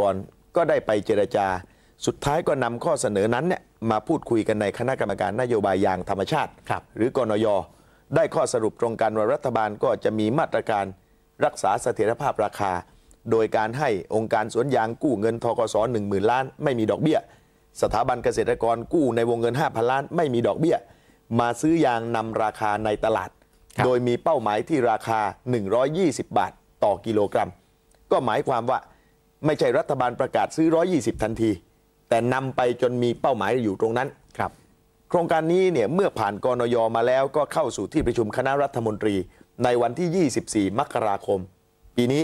กรก็ได้ไปเจรจา สุดท้ายก็นำข้อเสนอนั้นเนี่ยมาพูดคุยกันในคณะกรรมการนโยบายยางธรรมชาติครับหรือกนยได้ข้อสรุปตรงกันว่ารัฐบาลก็จะมีมาตรการรักษาเสถียรภาพราคา โดยการให้องค์การสวนยางกู้เงินทกส1 0,000 ล้าน ไม่มีดอกเบี้ย สถาบันเกษตรกรกู้ในวงเงิน 5,000 ล้าน ไม่มีดอกเบี้ย มาซื้อยางนำราคาในตลาดครับโดยมีเป้าหมายที่ราคา 120 บาท ต่อกิโลกรัม ก็หมายความว่า ไม่ใช่รัฐบาลประกาศซื้อ 120 ทันที แต่นำไปจนมีเป้าหมายอยู่ตรงนั้นครับ โครงการนี้เนี่ยเมื่อผ่านกนยมาแล้วก็เข้าสู่ที่ประชุมคณะรัฐมนตรี ในวันที่ 24 มกราคม ปีนี้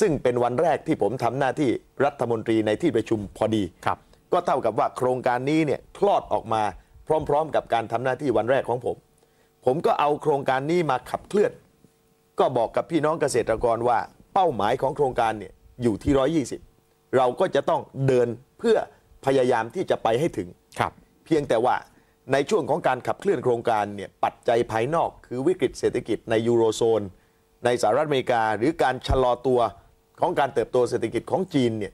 ซึ่งเป็นวันแรกที่ผมทำหน้าที่รัฐมนตรีในที่ประชุมพอดีครับก็เท่ากับว่าโครงการนี้เนี่ยคลอดออกมาพร้อม ๆ กับการทำหน้าที่วันแรกของผม ผมก็เอาโครงการนี้มาขับเคลื่อน ก็บอกกับพี่น้องเกษตรกรว่าเป้าหมายของโครงการเนี่ย อยู่ที่ 120 เราก็จะต้องเดินเพื่อพยายามที่จะไปให้ถึงครับ เพียงแต่ว่าในช่วงของการขับเคลื่อนโครงการเนี่ยปัจจัยภายนอก คือวิกฤตเศรษฐกิจในยูโรโซน ในสหรัฐอเมริกา หรือการชะลอตัวของการเติบโตเศรษฐกิจของจีนเนี่ย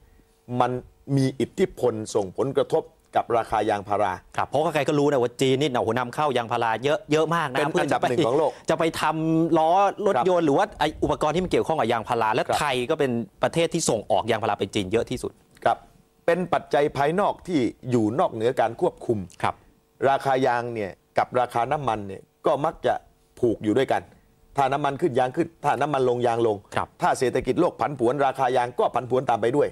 มันมีอิทธิพลส่งผลกระทบ กับราคายางพารา ครับเพราะใครก็รู้นะว่าจีนนี่โอ้โหนำเข้ายางพาราเยอะเยอะมากนะเป็นอันดับจะไปหนึ่งของโลกจะไปทำล้อรถครับยนต์หรือว่าไอ้อุปกรณ์ที่มันเกี่ยวข้องกับยางพาราและครับไทยก็เป็นประเทศที่ส่งออกยางพาราไปจีนเยอะที่สุดครับเป็นปัจจัยภายนอกที่อยู่นอกเหนือการควบคุมครับ ราคายางเนี่ยกับราคาน้ำมันเนี่ยก็มักจะผูกอยู่ด้วยกัน ถ้าน้ำมันขึ้นยางขึ้น ถ้าน้ำมันลงยางลงครับถ้าเศรษฐกิจโลกผันผวนราคายางก็ผันผวนตามไปด้วย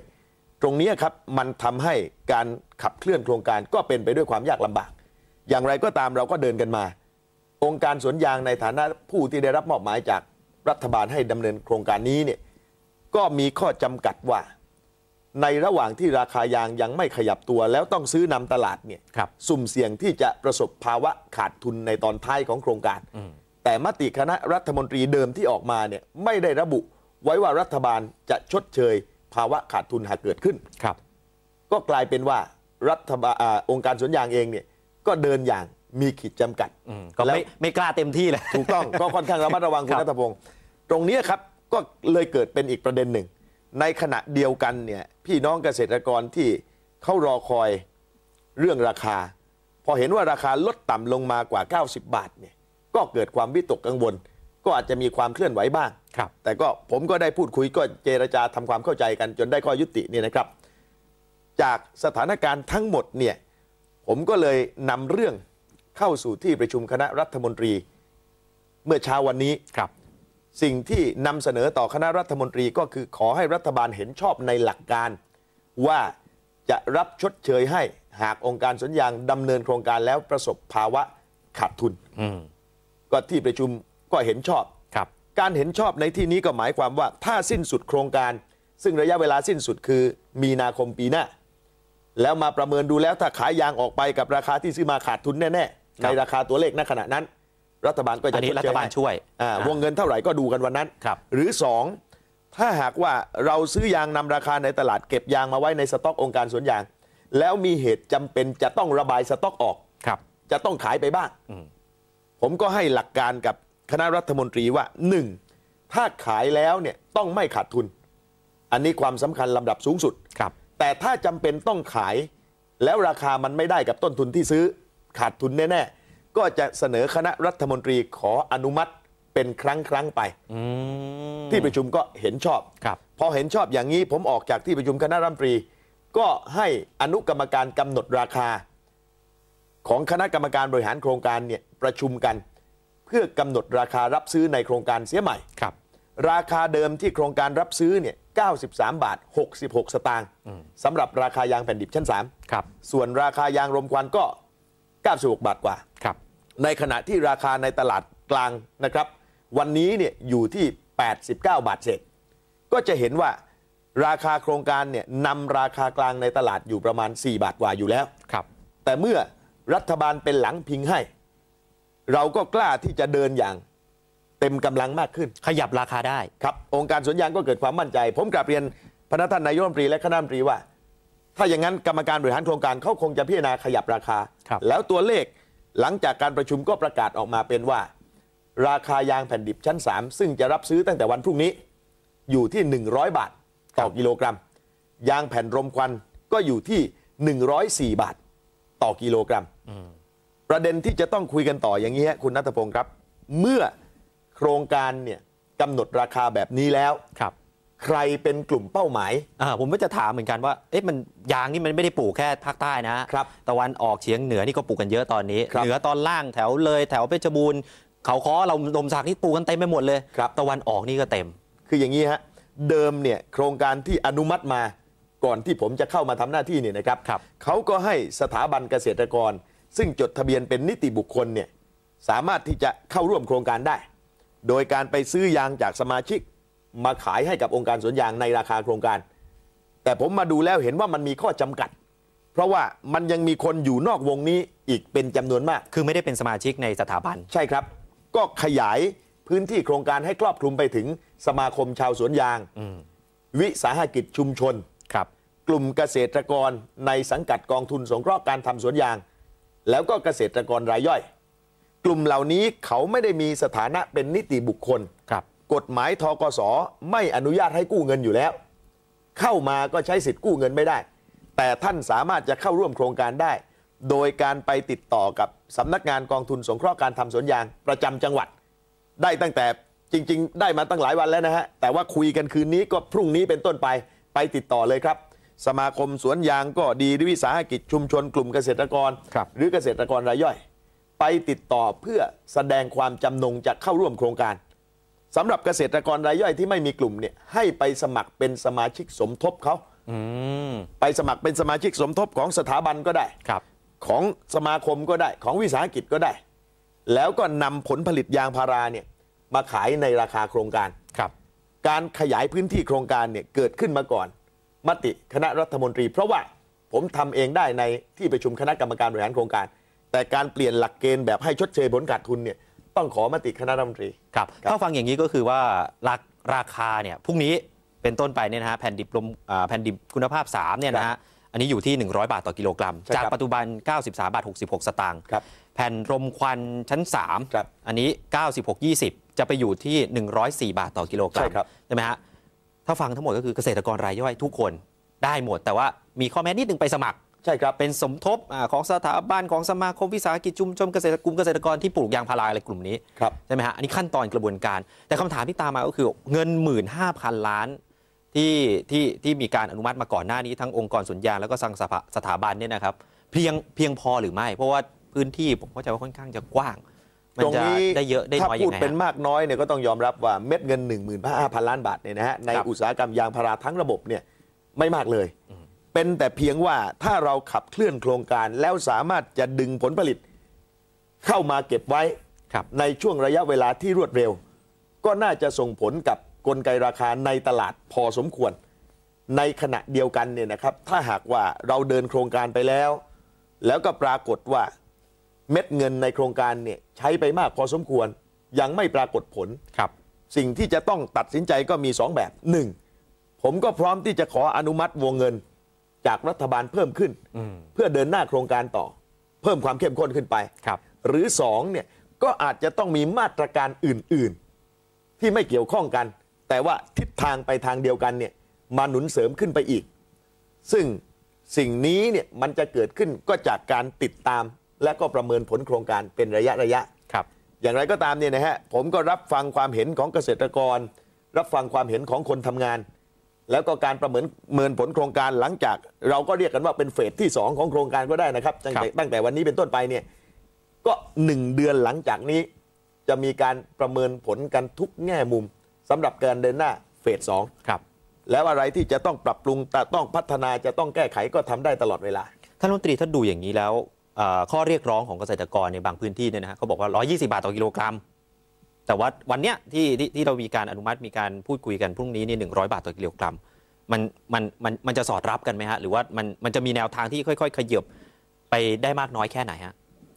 ตรงนี้ครับมันทำให้การขับเคลื่อนโครงการก็เป็นไปด้วยความยากลำบาก อย่างไรก็ตามเราก็เดินกันมา องค์การสวนยางในฐานะผู้ที่ได้รับมอบหมายจากรัฐบาลให้ดำเนินโครงการนี้เนี่ยก็มีข้อจำกัดว่า ในระหว่างที่ราคายางยังไม่ขยับตัวแล้วต้องซื้อนำตลาดเนี่ยครับสุ่มเสี่ยงที่จะประสบภาวะขาดทุนในตอนท้ายของโครงการ แต่มติคณะรัฐมนตรีเดิมที่ออกมาเนี่ยไม่ได้ระบุไว้ว่ารัฐบาลจะชดเชย ภาวะขาดทุนหากเกิดขึ้น ครับ ก็กลายเป็นว่ารัฐบาลอาองค์การสวนยางเองเนี่ยก็เดินอย่างมีขีดจำกัด อืมก็แล้วไม่ไม่กล้าเต็มที่เลย ถูกต้อง ก็ค่อนข้างระมัดระวังคุคณรับนัทพงศ์ตรงเนี้ยครับก็เลยเกิดเป็นอีกประเด็นหนึ่ง ในขณะเดียวกันเนี่ยพี่น้องเกษตรกรที่เขารอคอยเรื่องราคา พอเห็นว่าราคาลดต่ำลงมากว่า 90 บาทเนี่ยก็เกิดความวิตกกังวล ก็อาจจะมีความเคลื่อนไหวบ้าง ครับแต่ก็ผมก็ได้พูดคุยก็เจรจาทำความเข้าใจกันจนได้ข้อยุติเนี่ยนะครับ จากสถานการณ์ทั้งหมดเนี่ยผมก็เลยนำเรื่องเข้าสู่ที่ประชุมคณะรัฐมนตรี เมื่อเช้าวันนี้ครับ สิ่งที่นำเสนอต่อคณะรัฐมนตรีก็คือขอให้รัฐบาลเห็นชอบในหลักการ ว่าจะรับชดเชยให้หากองค์การสวนยางดำเนินโครงการแล้วประสบภาวะขาดทุนอืมก็ที่ประชุมก็เห็นชอบครับ การเห็นชอบในที่นี้ก็หมายความว่าถ้าสิ้นสุดโครงการ ซึ่งระยะเวลาสิ้นสุดคือมีนาคมปีหน้า แล้วมาประเมินดูแล้วถ้าขายยางออกไปกับราคาที่ซื้อมาขาดทุนแน่ๆครัในบราคาตัวเลขณขณะนั้น รัฐบาลก็อัจะนนี้ชดรัเชฐบาลให้ช่วยอ่าอ่าวงเงินเท่าไหร่ก็ดูกันวันนั้นครับหรือสองถ้าหากว่าเราซื้อยางนำราคาในตลาดเก็บยางมาไว้ในสต็อกองค์การสวนยาง แล้วมีเหตุจำเป็นจะต้องระบายสต็อกออกครับจะต้องขายไปบ้างอืมผมก็ให้หลักการกับ คณะรัฐมนตรีว่าหนึ่งถ้าขายแล้วเนี่ยต้องไม่ขาดทุน อันนี้ความสำคัญลำดับสูงสุด ครับ แต่ถ้าจำเป็นต้องขายแล้วราคามันไม่ได้กับต้นทุนที่ซื้อขาดทุนแน่ ๆ ก็จะเสนอคณะรัฐมนตรีขออนุมัติเป็นครั้งครั้งๆไป อืมที่ประชุมก็เห็นชอบ ครับ พอเห็นชอบอย่างนี้ผมออกจากที่ประชุมคณะรัฐมนตรี ก็ให้อนุกรรมการกำหนดราคา ของคณะกรรมการบริหารโครงการเนี่ยประชุมกันเพื่อกำหนดราคารับซื้อในโครงการเสียใหม่ ครับ ราคาเดิมที่โครงการรับซื้อเนี่ย 93 บาท 66 สตางค์สำหรับราคายางแผ่นดิบชั้นครับ3ส่วนราคายางรมควันก็ 96 บาทกว่า ครับ ในขณะที่ราคาในตลาดกลางนะครับ วันนี้เนี่ยอยู่ที่ 89 บาทเศษ ก็จะเห็นว่าราคาโครงการเนี่ยนำราคากลางในตลาดอยู่ประมาณ 4 บาทกว่าอยู่แล้ว ครับ แต่เมื่อรัฐบาลเป็นหลังพิงให้ เราก็กล้าที่จะเดินอย่างเต็มกำลังมากขึ้น ขยับราคาได้ครับ องค์การสวนยางก็เกิดความมั่นใจ ผมกลับเรียนพนักท่านนายกรัฐมนตรีและคณะรัฐมนตรีว่า ถ้าอย่างนั้นกรรมการบริหารโครงการเขาคงจะพิจารณาขยับราคาครับแล้วตัวเลขหลังจากการประชุมก็ประกาศออกมาเป็นว่า ราคายางแผ่นดิบชั้น 3 ซึ่งจะรับซื้อตั้งแต่วันพรุ่งนี้ อยู่ที่ 100 บาทต่อกิโลกรัม ยางแผ่นรมควันก็อยู่ที่ 104 บาท ต่อกิโลกรัม ประเด็นที่จะต้องคุยกันต่ออย่างนี้ฮะคุณนัทพงศ์ครับ เมื่อโครงการเนี่ยกำหนดราคาแบบนี้แล้วครับใครเป็นกลุ่มเป้าหมายอ่าผมก็จะถามเหมือนกันว่า เอ๊ะมันยางนี่มันไม่ได้ปลูกแค่ภาคใต้นะครับตะวันออกเฉียงเหนือนี่ก็ปลูกกันเยอะตอนนี้ครับเหนือตอนล่างแถวเลยแถวเพชรบูรณ์เขาค้อเราลมสักนี่ปลูกกันเต็มไปหมดเลยครับตะวันออกนี่ก็เต็ม คืออย่างนี้ฮะเดิมเนี่ยโครงการที่อนุมัติมาก่อนที่ผมจะเข้ามาทำหน้าที่เนี่ยนะครับครับเขาก็ให้สถาบันเกษตรกร ซึ่งจดทะเบียนเป็นนิติบุคคลเนี่ยสามารถที่จะเข้าร่วมโครงการได้ โดยการไปซื้อยางจากสมาชิกมาขายให้กับองค์การสวนยางในราคาโครงการ แต่ผมมาดูแล้วเห็นว่ามันมีข้อจำกัด เพราะว่ามันยังมีคนอยู่นอกวงนี้อีกเป็นจำนวนมาก คือไม่ได้เป็นสมาชิกในสถาบัน ใช่ครับ ก็ขยายพื้นที่โครงการให้ครอบคลุมไปถึงสมาคมชาวสวนยางอืมวิสาหกิจชุมชนครับ กลุ่มเกษตรกรในสังกัดกองทุนสงเคราะห์การทำสวนยาง แล้วก็เกษตรกรรายย่อย กลุ่มเหล่านี้เขาไม่ได้มีสถานะเป็นนิติบุคคลครับ กฎหมายทกสไม่อนุญาตให้กู้เงินอยู่แล้ว เข้ามาก็ใช้สิทธิ์กู้เงินไม่ได้ แต่ท่านสามารถจะเข้าร่วมโครงการได้ โดยการไปติดต่อกับสำนักงานกองทุนสงเคราะห์การทำสวนยางประจำจังหวัด ได้ตั้งแต่จริง ๆ ได้มาตั้งหลายวันแล้วนะฮะแต่ว่าคุยกันคืนนี้ก็พรุ่งนี้เป็นต้นไปไปติดต่อเลยครับ สมาคมสวนยางก็ดีหรือวิสาหกิจชุมชนกลุ่มเกษตรกร ครับ หรือเกษตรกรรายย่อย ไปติดต่อเพื่อแสดงความจำนงจะเข้าร่วมโครงการสำหรับเกษตรกรรายย่อยที่ไม่มีกลุ่มเนี่ยให้ไปสมัครเป็นสมาชิกสมทบเขาอืมไปสมัครเป็นสมาชิกสมทบของสถาบันก็ได้ ครับ ของสมาคมก็ได้ของวิสาหกิจก็ได้ แล้วก็นำผลผลิตยางพาราเนี่ยมาขายในราคาโครงการ ครับ การขยายพื้นที่โครงการเนี่ยเกิดขึ้นมาก่อน มติคณะรัฐมนตรี เพราะว่าผมทำเองได้ในที่ประชุมคณะกรรมการบริหารโครงการ แต่การเปลี่ยนหลักเกณฑ์แบบให้ชดเชยผลขาดทุนเนี่ยต้องขอมติคณะรัฐมนตรีครับครับถ้าฟังอย่างนี้ก็คือว่าราราคาเนี่ยพรุ่งนี้เป็นต้นไปเนี่ยนะฮะแผ่นดิบลมอ่าแผ่นดิบคุณภาพ3เนี่ยนะฮะอันนี้อยู่ที่ 100 บาทต่อกิโลกรัมใช่ครับจากปัจจุบัน 93 บาท 66 สตางค์ครับแผ่นรมควันชั้นครับ3อันนี้ 96 20 จะไปอยู่ที่ 104 บาทต่อกิโลกรัมใช่ครับใช่ไหมฮะ ถ้าฟังทั้งหมดก็คือเกษตรกรรายย่อยทุกคนได้หมด แต่ว่ามีข้อแม้นิดนึงไปสมัครใช่ครับเป็นสมทบอาของสถาบันของสมาคมวิสาหกิจชุมชนเกษตรกลุ่มเกษตรกรที่ปลูกยางพาราอะไรกลุ่มนี้ครับใช่ไหมฮะอันนี้ขั้นตอนกระบวนการ แต่คำถามที่ตามมาก็คือเงิน 15,000ล้านที่ที่ที่มีการอนุมัติมาก่อนหน้านี้ทั้งองค์กรสุนยางแล้วก็สังสภาสถาบันเนี่ยนะครับเพียงเพียงพอหรือไม่ เพราะว่าพื้นที่ผมเข้าใจว่าค่อนข้างจะกว้างมัน ตรงจะนี้ได้เยอะได้ถ้าน้อยยัพูงดไงเป็นฮะมากน้อยเนี่ยก็ต้องยอมรับว่าเม็ดเงิน 1 5 0 0 0 ล้านบาทเนี่ยนะฮะในครับอุตสาหกรรมยางพาราทั้งระบบเนี่ยไม่มากเลย เป็นแต่เพียงว่าถ้าเราขับเคลื่อนโครงการแล้วสามารถจะดึงผลผลิตเข้ามาเก็บไว้ครับในช่วงระยะเวลาที่รวดเร็ว ก็น่าจะส่งผลกับกลไกราคาในตลาดพอสมควร ในขณะเดียวกันเนี่ยนะครับ ถ้าหากว่าเราเดินโครงการไปแล้ว แล้วก็ปรากฏว่า เม็ดเงินในโครงการเนี่ยใช้ไปมากพอสมควรยังไม่ปรากฏผลครับสิ่งที่จะต้องตัดสินใจก็มี 2 แบบ 1. ผมก็พร้อมที่จะขออนุมัติวงเงินจากรัฐบาลเพิ่มขึ้นอืมเพื่อเดินหน้าโครงการต่อ เพิ่มความเข้มข้นขึ้นไปครับหรือ2เนี่ยก็อาจจะต้องมีมาตรการอื่น ๆ ที่ไม่เกี่ยวข้องกัน แต่ว่าทิศทางไปทางเดียวกันเนี่ยมาหนุนเสริมขึ้นไปอีก ซึ่งสิ่งนี้เนี่ยมันจะเกิดขึ้นก็จากการติดตาม และก็ประเมินผลโครงการเป็นระยะระยะครับ อย่างไรก็ตามเนี่ยนะฮะผมก็รับฟังความเห็นของเกษตรกร รับฟังความเห็นของคนทำงาน แล้วก็การประเมินเมินผลโครงการหลังจาก เราก็เรียกกันว่าเป็นเฟสที่ 2 ของโครงการก็ได้นะครับตั้งแต่ครับตั้งแต่วันนี้เป็นต้นไปเนี่ยก็หนึ่งเดือนหลังจากนี้ จะมีการประเมินผลกันทุกแง่มุมสำหรับการเดินหน้าเฟสสองครับแล้วอะไรที่จะต้องปรับปรุงแต่ต้องพัฒนาจะต้องแก้ไขก็ทำได้ตลอดเวลาท่านรัฐมนตรีถ้าดูอย่างนี้แล้วเอ่อ ข้อเรียกร้องของเกษตรกรในบางพื้นที่เนี่ยนะฮะเขาบอกว่า 120 บาทต่อกิโลกรัม แต่ว่าวันเนี้ยที่ที่ที่เรามีการอนุมัติมีการพูดคุยกันพรุ่งนี้นี่100 บาทต่อกิโลกรัม มันมันมันมันจะสอดรับกันไหมฮะ หรือว่ามันมันจะมีแนวทางที่ค่อย ๆ ขยับไปได้มากน้อยแค่ไหนฮะ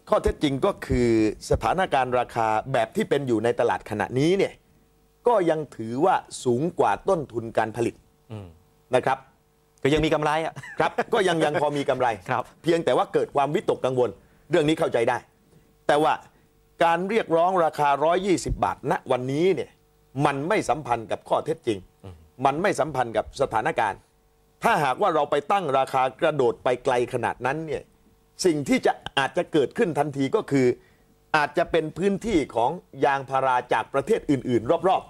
ข้อเท็จจริงก็คือสถานการณ์ราคาแบบที่เป็นอยู่ในตลาดขณะนี้เนี่ยก็ยังถือว่าสูงกว่าต้นทุนการผลิตอืมนะครับ ก็ยังมีกำไรอะครับ ก็ยังยังพอมีกำไรครับ เพียงแต่ว่าเกิดความวิตกกังวล เรื่องนี้เข้าใจได้ แต่ว่าการเรียกร้องราคา 120 บาท ณวันนี้เนี่ยมันไม่สัมพันธ์กับข้อเท็จจริง มันไม่สัมพันธ์กับสถานการณ์ ถ้าหากว่าเราไปตั้งราคากระโดดไปไกลขนาดนั้นเนี่ยสิ่งที่จะอาจจะเกิดขึ้นทันทีก็คือ อาจจะเป็นพื้นที่ของยางพาราจากประเทศอื่น ๆ รอบ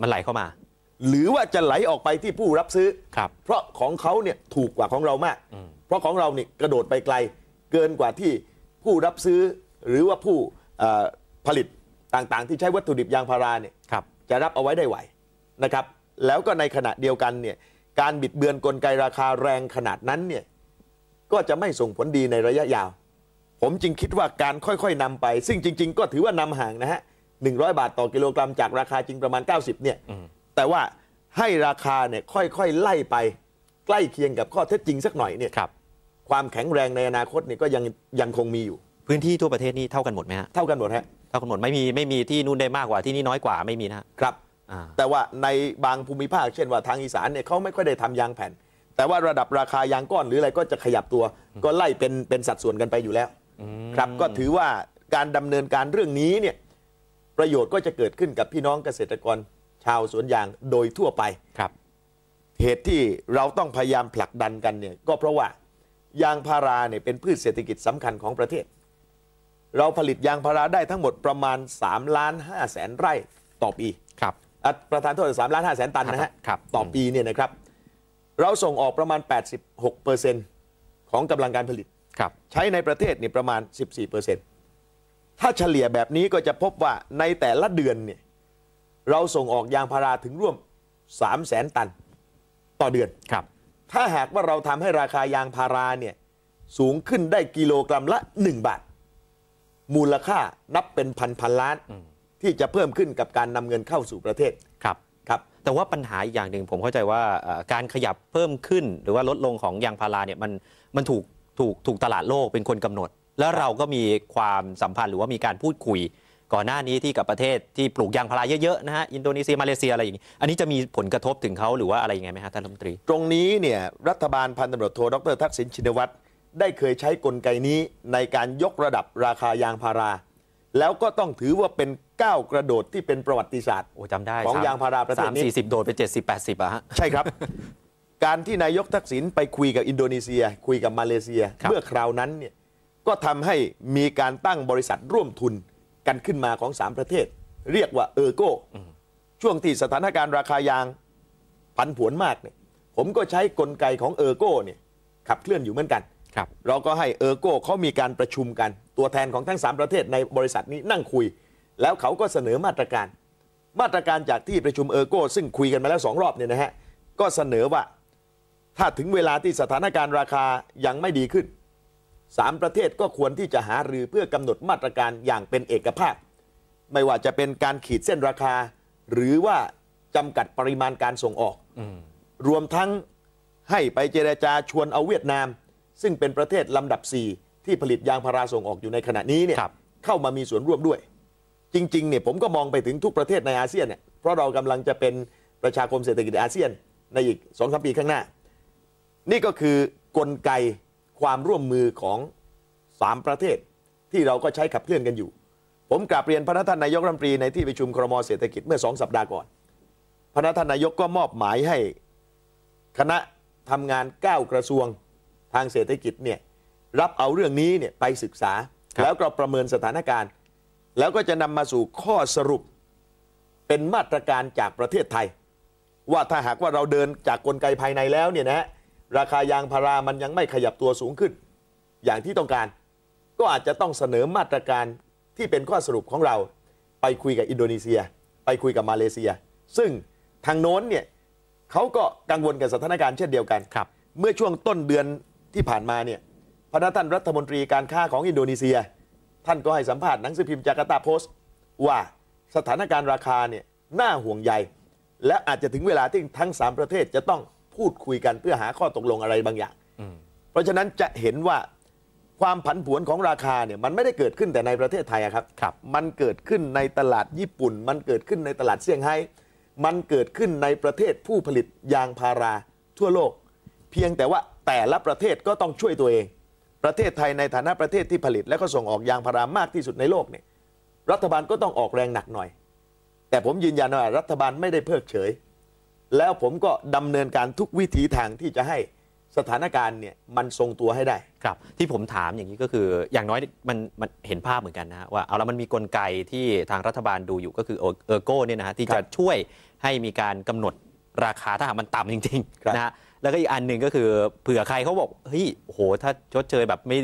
มันไหลเข้ามาๆ หรือว่าจะไหลออกไปที่ผู้รับซื้อ ครับเพราะของเขาเนี่ยถูกกว่าของเรามากเพราะของเราเนี่ยกระโดดไปไกลเกินกว่าที่ผู้รับซื้อ หรือว่าผู้เอ่อผลิตต่างๆ ที่ใช้วัตถุดิบยางพาราเนี่ย ครับ จะรับเอาไว้ได้ไหวนะครับ แล้วก็ในขณะเดียวกันเนี่ยการบิดเบือนกลไกราคาแรงขนาดนั้นเนี่ยก็จะไม่ส่งผลดีในระยะยาว ผมจึงคิดว่าการค่อยๆนำไป ซึ่งจริง ๆ ก็ถือว่านำห่างนะฮะ100 บาทต่อกิโลกรัมจากราคาจริงประมาณ 90เนี่ย แต่ว่าให้ราคาเนี่ยค่อยๆไล่ไปใกล้เคียงกับข้อเท็จจริงสักหน่อยเนี่ยครับความแข็งแรงในอนาคตเนี่ยก็ยังยังคงมีอยู่ พื้นที่ทั่วประเทศนี่เท่ากันหมดไหมฮะเท่ากันหมดฮะเท่ากันหมดไม่มีไม่มีที่นู่นได้มากกว่าที่นี่น้อยกว่าไม่มีนะฮะครับอ่าแต่ว่าในบางภูมิภาคเช่นว่าทางอีสานเนี่ยเขาไม่ค่อยได้ทำยางแผ่น แต่ว่าระดับราคายางก้อนหรืออะไรก็จะขยับตัว ก็ไล่เป็นเป็นสัดส่วนกันไปอยู่แล้วครับก็ถือว่าการดำเนินการเรื่องนี้เนี่ยประโยชน์ก็จะเกิดขึ้นกับพี่น้องเกษตรกร ชาวสวนยางโดยทั่วไปครับเหตุที่เราต้องพยายามผลักดันกันเนี่ยก็เพราะว่ายางพาราเนี่ยเป็นพืชเศรษฐกิจสำคัญของประเทศ เราผลิตยางพาราได้ทั้งหมดประมาณ3ล้าน5แสนไร่ต่อปีครับอะประธานโทษสามล้านห้าแสนตันนะฮะครับต่อปีเนี่ยนะครับ เราส่งออกประมาณ 86เปอร์เซ็นต์ของกำลังการผลิตครับใช้ในประเทศนี่ประมาณ 14เปอร์เซ็นต์ถ้าเฉลี่ยแบบนี้ก็จะพบว่าในแต่ละเดือนเนี่ย เราส่งออกยางพาราถึงร่วม3แสนตันต่อเดือน ครับ ถ้าหากว่าเราทำให้ราคายางพาราเนี่ยสูงขึ้นได้กิโลกรัมละ 1 บาท มูลค่านับเป็นพันพันล้านที่จะเพิ่มขึ้นกับการนำเงินเข้าสู่ประเทศครับ ครับ แต่ว่าปัญหาอีกอย่างหนึ่งผมเข้าใจว่าเอ่อการขยับเพิ่มขึ้น หรือว่าลดลงของยางพาราเนี่ยมันมันถูกถูกถูกตลาดโลกเป็นคนกำหนด แล้วเราก็มีความสัมพันธ์หรือว่ามีการพูดคุย ก่อนหน้านี้ที่กับประเทศที่ปลูกยางพาราเยอะๆนะฮะอินโดนีเซียมาเลเซียอะไรอย่างนี้ อันนี้จะมีผลกระทบถึงเขาหรือว่าอะไรยังไงไหมฮะท่านรัฐมนตรี ตรงนี้เนี่ยรัฐบาลพันตำรวจโทดรทักษิณชินวัตรได้เคยใช้กลไกนี้ในการยกระดับราคายางพารา แล้วก็ต้องถือว่าเป็นก้าวกระโดดที่เป็นประวัติศาสตร์โอ้จำได้ของยางพาราประเทศสามนี้สี่สิบโดดไปเจ็ดสิบแปดสิบอะฮะใช่ครับ การที่นายกทักษิณไปคุยกับอินโดนีเซีย คุยกับมาเลเซียครับเมื่อคราวนั้นเนี่ยก็ทำให้มีการตั้งบริษัทร่วมทุน กันขึ้นมาของสามประเทศ เรียกว่าเออร์โกช่วงที่สถานการณ์ราคายางผันผวนมากเนี่ยผมก็ใช้กลไกของเออร์โกเนี่ยขับเคลื่อนอยู่เหมือนกันครับเราก็ให้เออร์โกเขามีการประชุมกัน ตัวแทนของทั้ง 3 ประเทศในบริษัทนี้นั่งคุย แล้วเขาก็เสนอมาตรการ มาตรการจากที่ประชุมเออร์โกซึ่งคุยกันมาแล้วสองรอบเนี่ยนะฮะก็เสนอว่าถ้าถึงเวลาที่สถานการณ์ราคายังไม่ดีขึ้น สามประเทศก็ควรที่จะหารือเพื่อกำหนดมาตรการอย่างเป็นเอกภาพ ไม่ว่าจะเป็นการขีดเส้นราคา หรือว่าจำกัดปริมาณการส่งออกรวมทั้งให้ไปเจรจาชวนเอาเวียดนาม ซึ่งเป็นประเทศลำดับ 4 ที่ผลิตยางพาราส่งออกอยู่ในขณะนี้เนี่ยครับเข้ามามีส่วนร่วมด้วย จริงๆเนี่ยผมก็มองไปถึงทุกประเทศในอาเซียนเนี่ยเพราะเรากำลังจะเป็นประชาคมเศรษฐกิจอาเซียนในอีกสองสามปีข้างหน้า นี่ก็คือกลไก ความร่วมมือของสามประเทศ ที่เราก็ใช้ขับเคลื่อนกันอยู่ ผมกราบเรียนพระท่านนายกรัฐมนตรีในที่ประชุมครมเศรษฐกิจเมื่อสองสัปดาห์ก่อน พระท่านนายกก็มอบหมายให้คณะทำงาน 9 กระทรวงทางเศรษฐกิจเนี่ยรับเอาเรื่องนี้เนี่ยไปศึกษาครับแล้วก็ประเมินสถานการณ์ แล้วก็จะนำมาสู่ข้อสรุปเป็นมาตรการจากประเทศไทย ว่าถ้าหากว่าเราเดินจากกลไกภายในแล้วเนี่ยนะฮะ ราคายางพารามันยังไม่ขยับตัวสูงขึ้น อย่างที่ต้องการ ก็อาจจะต้องเสนอมาตรการที่เป็นข้อสรุปของเรา ไปคุยกับอินโดนีเซีย ไปคุยกับมาเลเซีย ซึ่งทางโน้นเนี่ยเขาก็กังวลกับสถานการณ์เช่นเดียวกันครับ เมื่อช่วงต้นเดือนที่ผ่านมาเนี่ยพระท่านรัฐมนตรีการค้าของอินโดนีเซีย ท่านก็ให้สัมภาษณ์หนังสือพิมพ์จาการ์ตาโพสต์ ว่าสถานการณ์ราคาเนี่ยน่าห่วงใย และอาจจะถึงเวลาที่ทั้ง 3 ประเทศจะต้อง พูดคุยกันเพื่อหาข้อตกลงอะไรบางอย่าง เพราะฉะนั้นจะเห็นว่าความผันผวนของราคาเนี่ยมันไม่ได้เกิดขึ้นแต่ในประเทศไทยอะครับครับมันเกิดขึ้นในตลาดญี่ปุ่น มันเกิดขึ้นในตลาดเซี่ยงไฮ้มันเกิดขึ้นในประเทศผู้ผลิตยางพาราทั่วโลก เพียงแต่ว่าแต่ละประเทศก็ต้องช่วยตัวเอง ประเทศไทยในฐานะประเทศที่ผลิต และก็ส่งออกยางพารามากที่สุดในโลกเนี่ยรัฐบาลก็ต้องออกแรงหนักหน่อย แต่ผมยืนยันว่ารัฐบาลไม่ได้เพิกเฉย แล้วผมก็ดำเนินการทุกวิถีทางที่จะให้สถานการณ์เนี่ยมันทรงตัวให้ได้ ครับ ที่ผมถามอย่างนี้ก็คืออย่างน้อยมันมันเห็นภาพเหมือนกันนะฮะว่าเอาแล้วมันมีกลไกที่ทางรัฐบาลดูอยู่ก็คือเออร์โก้เนี่ยนะฮะที่ครัจะบช่วยให้มีการกำหนดราคาถ้าหากมันต่ำจริงครับ ๆนะฮะแล้วก็อีกอันหนึ่งก็คือเผื่อใครเขาบอกเฮ้ยโอ้โหถ้าชดเชยแบบไม่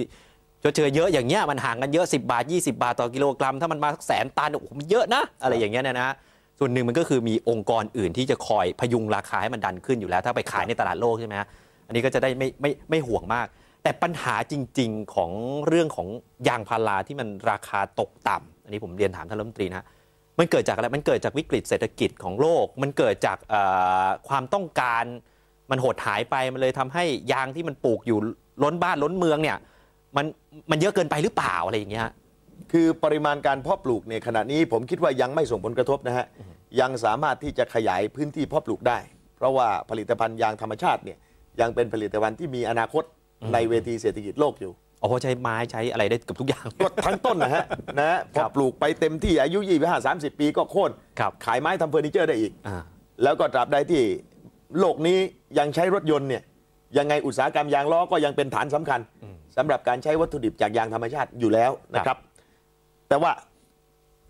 ชดเชยเยอะอย่างเงี้ยมันห่างกันเยอะ 10 บาท 20 บาทต่อกิโลกรัม ถ้ามันมาสักแสนตันโอ้โหมันเยอะนะอะไรอย่างเงี้ยนะฮะ ส่วนหนึ่งมันก็คือมีองค์กรอื่นที่จะคอยพยุงราคาให้มันดันขึ้นอยู่แล้ว ถ้าไปขายในตลาดโลกใช่ไหมฮะอันนี้ก็จะได้ไม่ไม่ไม่ห่วงมาก แต่ปัญหาจริง ๆของเรื่องของยางพาราที่มันราคาตกต่ำอันนี้ผมเรียนถามท่านรัฐมนตรีนะมันเกิดจากอะไรมันเกิดจากวิกฤตเศรษฐกิจของโลก มันเกิดจากความต้องการมันหดหายไปมันเลยทำให้ยางที่มันปลูกอยู่ล้นบ้านล้นเมืองเนี่ยมันมันเยอะเกินไปหรือเปล่าอะไรอย่างเงี้ย คือปริมาณการเพาะปลูกเนี่ยขณะนี้ผมคิดว่ายังไม่ส่งผลกระทบนะฮะยังสามารถที่จะขยายพื้นที่เพาะปลูกได้ เพราะว่าผลิตภัณฑ์ยางธรรมชาติเนี่ยยังเป็นผลิตภัณฑ์ที่มีอนาคตในเวทีเศรษฐกิจโลกอยู่โอ้โหใช้ไม้ใช้อะไรได้เกับทุกอย่าง ก็ทั้งต้นนะฮะนะฮะพคอรับปลูกไปเต็มที่อายุ2 5 30ปีก็โค่นครับขายไม้ทำเฟอร์นิเจอร์ได้อีกอ่าแล้วก็ตราบใดที่โลกนี้ยังใช้รถยนต์เนี่ยยังไงอุตสาหกรรมยางล้อก็ยังเป็นฐานสำคัญสำหรับการใช้วัตถุดิบจากยางธรรมชาติอยู่แล้วนะครับ แต่ว่า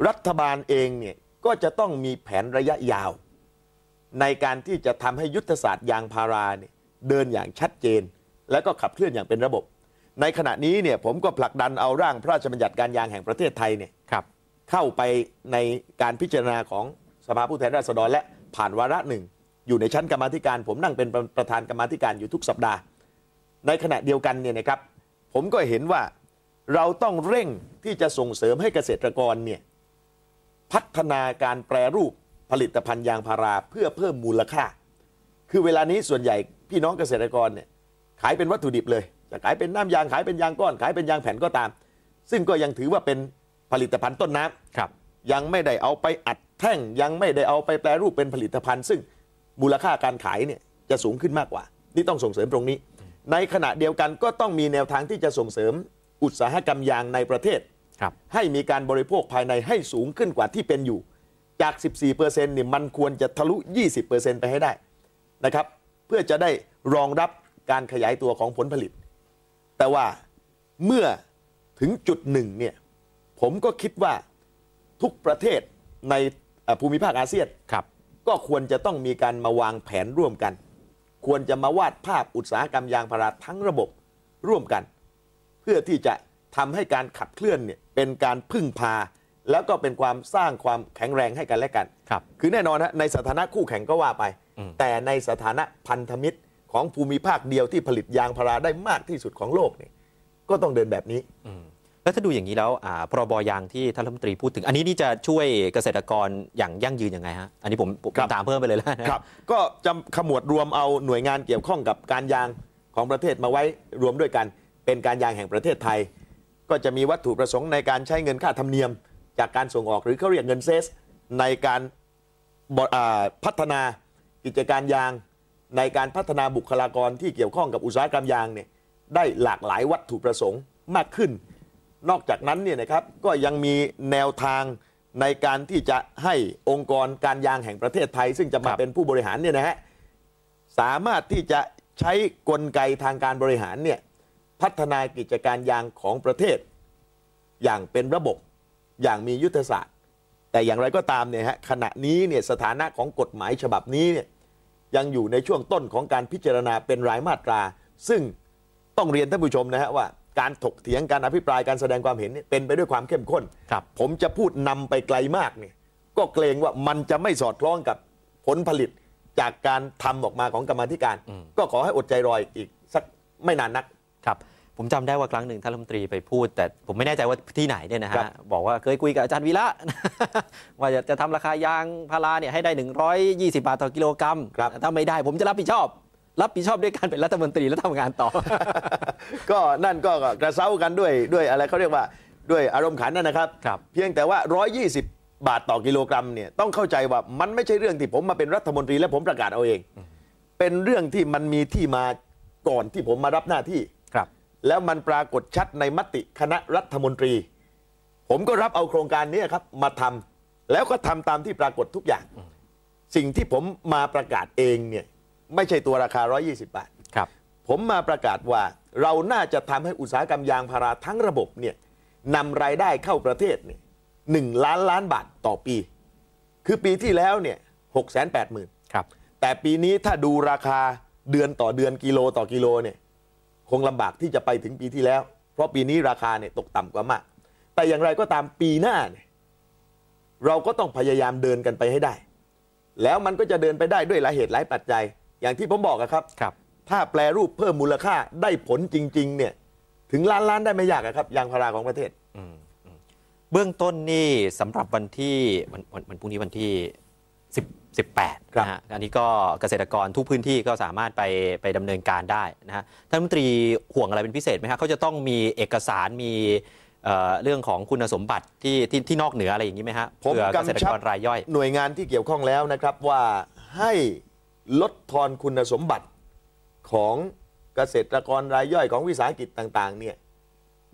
รัฐบาลเองเนี่ยก็จะต้องมีแผนระยะยาว ในการที่จะทำให้ยุทธศาสตร์ยางพาราเนี่ยเดินอย่างชัดเจน แล้วก็ขับเคลื่อนอย่างเป็นระบบ ในขณะนี้เนี่ยผมก็ผลักดันเอาร่างพระราชบัญญัติการยางแห่งประเทศไทยเนี่ยครับเข้าไปในการพิจารณาของสภาผู้แทนราษฎรและผ่านวาระหนึ่ง อยู่ในชั้นกรรมาธิการ ผมนั่งเป็นประประธานกรรมาธิการอยู่ทุกสัปดาห์ ในขณะเดียวกันเนี่ยนะครับ ผมก็เห็นว่า เราต้องเร่งที่จะส่งเสริมให้เกษตรกรเนี่ยพัฒนาการแปรรูปผลิตภัณฑ์ยางพาราเพื่อเพิ่มมูลค่า คือเวลานี้ส่วนใหญ่พี่น้องเกษตรกรเนี่ยขายเป็นวัตถุดิบเลยจะขายเป็นน้ำยางขายเป็นยางก้อน ขายเป็นยางแผ่นก็ตาม ซึ่งก็ยังถือว่าเป็นผลิตภัณฑ์ต้นน้ำครับ ยังไม่ได้เอาไปอัดแท่งยังไม่ได้เอาไปแปรรูปเป็นผลิตภัณฑ์ ซึ่งมูลค่าการขายเนี่ยจะสูงขึ้นมากกว่า นี่ต้องส่งเสริมตรงนี้ ในขณะเดียวกันก็ต้องมีแนวทางที่จะส่งเสริม อุตสาหกรรมยางในประเทศครับให้มีการบริโภคภายในให้สูงขึ้นกว่าที่เป็นอยู่ จาก 14%เนี่ยมันควรจะทะลุ 20%ไปให้ได้นะครับเพื่อจะได้รองรับการขยายตัวของผลผลิต แต่ว่าเมื่อถึงจุดหนึ่งเนี่ยผมก็คิดว่าทุกประเทศในเอ่อภูมิภาคอาเซียนครับก็ควรจะต้องมีการมาวางแผนร่วมกัน ควรจะมาวาดภาพอุตสาหกรรมยางพาราทั้งระบบร่วมกันเพื่อที่จะทำให้การขับเคลื่อนเนี่ยเป็นการพึ่งพา แล้วก็เป็นความสร้างความแข็งแรงให้กันและกันครับคือแน่นอนฮะในสถานะคู่แข่งก็ว่าไปอืมแต่ในสถานะพันธมิตรของภูมิภาคเดียวที่ผลิตยางพาราได้มากที่สุดของโลกเนี่ยก็ต้องเดินแบบนี้อืมแล้วถ้าดูอย่างนี้แล้วอ่าพรบยางที่ท่านรัฐมนตรีพูดถึง อันนี้นี่จะช่วยเกษตรกรอย่างยั่งยืนยังไงฮะอันนี้ผมผมครับตามเพิ่มไปเลยแล้วนะครับ ก็จะขมวดรวมเอาหน่วยงานเกี่ยวข้องกับการยางของประเทศมาไว้รวมด้วยกัน เป็นการยางแห่งประเทศไทย ก็จะมีวัตถุประสงค์ในการใช้เงินค่าธรรมเนียม จากการส่งออกหรือเขาเรียกเงินเซส ในการบอ่าพัฒนากิจการยาง ในการพัฒนาบุคลากรที่เกี่ยวข้องกับอุตสาหกรรมยางเนี่ยได้หลากหลายวัตถุประสงค์มากขึ้น นอกจากนั้นเนี่ยนะครับก็ยังมีแนวทางในการที่จะให้องค์กรการยางแห่งประเทศไทย ซึ่งจะมาเป็นผู้บริหารเนี่ยนะฮะสามารถที่จะใช้กลไกทางการบริหารเนี่ย พัฒนากิจการยางของประเทศ อย่างเป็นระบบอย่างมียุทธศาสตร์ แต่อย่างไรก็ตามเนี่ยฮะขณะนี้เนี่ยสถานะของกฎหมายฉบับนี้เนี่ยยังอยู่ในช่วงต้นของการพิจารณาเป็นรายมาตรา ซึ่งต้องเรียนท่านผู้ชมนะฮะว่าการถกเถียงการอภิปรายการแสดงความเห็นเนี่ยเป็นไปด้วยความเข้มข้นครับผมจะพูดนำไปไกลมากเนี่ยก็เกรงว่ามันจะไม่สอดคล้องกับผลผลิตจากการทำออกมาของกรรมาธิการอืมก็ขอให้อดใจรออีกสักไม่นานนัก ครับผมจำได้ว่าครั้งหนึ่งท่านรัฐมนตรีไปพูด แต่ผมไม่แน่ใจว่าที่ไหนเนี่ยนะครัฮะบบอกว่าเคยคุยกับอาจารย์วีระว่าจะจะทำราคายางพาราเนี่ยให้ได้ 120 บาทต่อกิโลกรัมครับถ้าไม่ได้ผมจะรับผิดชอบ รับผิดชอบด้วยการเป็นรัฐมนตรีและทำงานต่อ ก็นั่นก็กระเซ้ากันด้วยด้วยอะไรเขาเรียกว่าด้วยอารมณ์ขันนั่นนะครับครับ เพียงแต่ว่า 120 บาทต่อกิโลกรัมเนี่ยต้องเข้าใจว่ามันไม่ใช่เรื่องที่ผมมาเป็นรัฐมนตรีและผมประกาศเอาเอง เป็นเรื่องที่มันมีที่มาก่อนที่ผมมารับหน้าที่ครับ แล้วมันปรากฏชัดในมติคณะรัฐมนตรี ผมก็รับเอาโครงการนี้ครับมาทำแล้วก็ทำตามที่ปรากฏทุกอย่าง สิ่งที่ผมมาประกาศเองเนี่ยไม่ใช่ตัวราคา 120 บาทครับผมมาประกาศว่าเราน่าจะทำให้อุตสาหกรรมยางพาราทั้งระบบเนี่ยนำรายได้เข้าประเทศเนี่ยหนึ่งล้านล้านบาทต่อปี คือปีที่แล้วเนี่ยหกแสนแปดหมื่นครับแต่ปีนี้ถ้าดูราคาเดือนต่อเดือนกิโลต่อกิโลเนี่ย คงลำบากที่จะไปถึงปีที่แล้ว เพราะปีนี้ราคาเนี่ยตกต่ำกว่ามาก แต่อย่างไรก็ตามปีหน้าเนี่ยเราก็ต้องพยายามเดินกันไปให้ได้ แล้วมันก็จะเดินไปได้ด้วยหลายเหตุหลายปัจจัย อย่างที่ผมบอกอะครับครับ ถ้าแปลรูปเพิ่มมูลค่าได้ผลจริง ๆ เนี่ย ถึงล้านล้านได้ไม่ยากอะครับยางพาราของประเทศเบื้องต้นนี่สำหรับวันที่วันวันวันพรุ่งนี้วันที่10 18ครับนะฮะอันนี้ก็เกษตรกรทุกพื้นที่ก็สามารถไปไปดำเนินการได้นะฮะท่านรัฐมนตรีห่วงอะไรเป็นพิเศษไหมครับเขาจะต้องมีเอกสารมีเอ่อเรื่องของคุณสมบัติที่ที่ที่นอกเหนืออะไรอย่างนี้ไหมฮะผมเผื่อกำชับเกษตรกรรายย่อย หน่วยงานที่เกี่ยวข้องแล้วนะครับว่าให้ลดทอนคุณสมบัติของเกษตรกรรายย่อยของวิสาหกิจต่างๆเนี่ย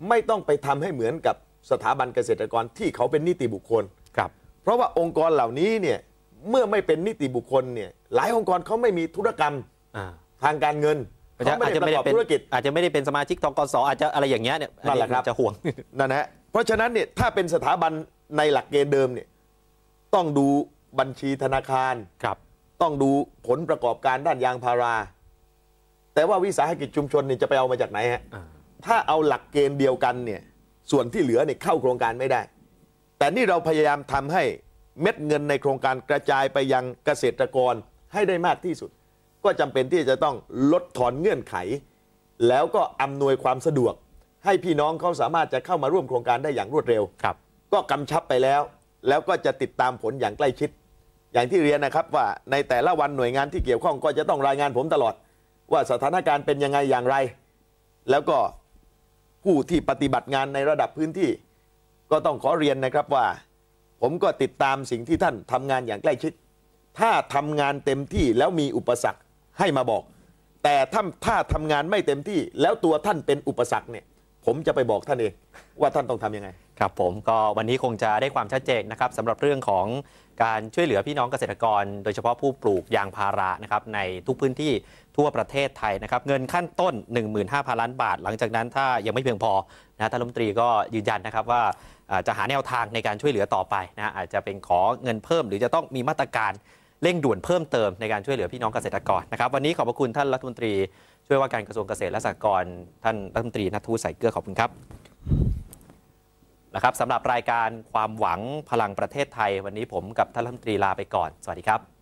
ไม่ต้องไปทำให้เหมือนกับสถาบันเกษตรกรที่เขาเป็นนิติบุคคลครับ เพราะว่าองค์กรเหล่านี้เนี่ย เมื่อไม่เป็นนิติบุคคลเนี่ยหลายองค์กรเขาไม่มีธุรกรรมอ่า ทางการเงินอาจจะเขาไม่อาจได้จะปไม่ระกได้อบเป็นธุรกิจ อาจจะไม่ได้เป็นสมาชิกทกสอาจจะอะไรอย่างเงี้ยเนี่ยอันั่นแหละครับจะห่วง นั่นนะฮะเพราะฉะนั้นเนี่ยถ้าเป็นสถาบันในหลักเกณฑ์เดิมเนี่ยต้องดูบัญชีธนาคาร ครับ ต้องดูผลประกอบการด้านยางพารา แต่ว่าวิสาหกิจชุมชนเนี่ยจะไปเอามาจากไหนฮะอ่าถ้าเอาหลักเกณฑ์เดียวกันเนี่ยส่วนที่เหลือเนี่ยเข้าโครงการไม่ได้ แต่นี่เราพยายามทำให้ เม็ดเงินในโครงการกระจายไปยังเกษตรกรให้ได้มากที่สุด ก็จำเป็นที่จะต้องลดถอนเงื่อนไข แล้วก็อำนวยความสะดวก ให้พี่น้องเขาสามารถจะเข้ามาร่วมโครงการได้อย่างรวดเร็ว ครับ ก็กำชับไปแล้ว แล้วก็จะติดตามผลอย่างใกล้ชิด อย่างที่เรียนนะครับว่าในแต่ละวันหน่วยงานที่เกี่ยวข้องก็จะต้องรายงานผมตลอด ว่าสถานการณ์เป็นยังไงอย่างไร แล้วก็ผู้ที่ปฏิบัติงานในระดับพื้นที่ ก็ต้องขอเรียนนะครับว่า ผมก็ติดตามสิ่งที่ท่านทำงานอย่างใกล้ชิด ถ้าทำงานเต็มที่แล้วมีอุปสรรคให้มาบอก แต่ถ้าถ้าทำงานไม่เต็มที่ แล้วตัวท่านเป็นอุปสรรคเนี่ย ผมจะไปบอกท่านเองว่าท่านต้องทำยังไง ครับผมก็วันนี้คงจะได้ความชัดเจนนะครับสำหรับเรื่องของการช่วยเหลือพี่น้องเกษตรกร โดยเฉพาะผู้ปลูกยางพารานะครับในทุกพื้นที่ทั่วประเทศไทยนะครับเงินขั้นต้น 15,000 ล้านบาท หลังจากนั้นถ้ายังไม่เพียงพอนะท่านรัฐมนตรีก็ยืนยันนะครับว่าจะหาแนวทางในการช่วยเหลือต่อไปนะอาจจะเป็นขอเงินเพิ่ม หรือจะต้องมีมาตรการเร่งด่วนเพิ่มเติมในการช่วยเหลือพี่น้องเกษตรกรนะครับวันนี้ขอบพระคุณท่านรัฐมนตรี ช่วยว่าการกระทรวงเกษตรและสหกรณ์ท่านรัฐมนตรีนัทวุฒิสายเกลือขอบคุณครับ นะครับสำหรับรายการความหวังพลังประเทศไทย วันนี้ผมกับท่านรัฐมนตรีลาไปก่อน สวัสดีครับ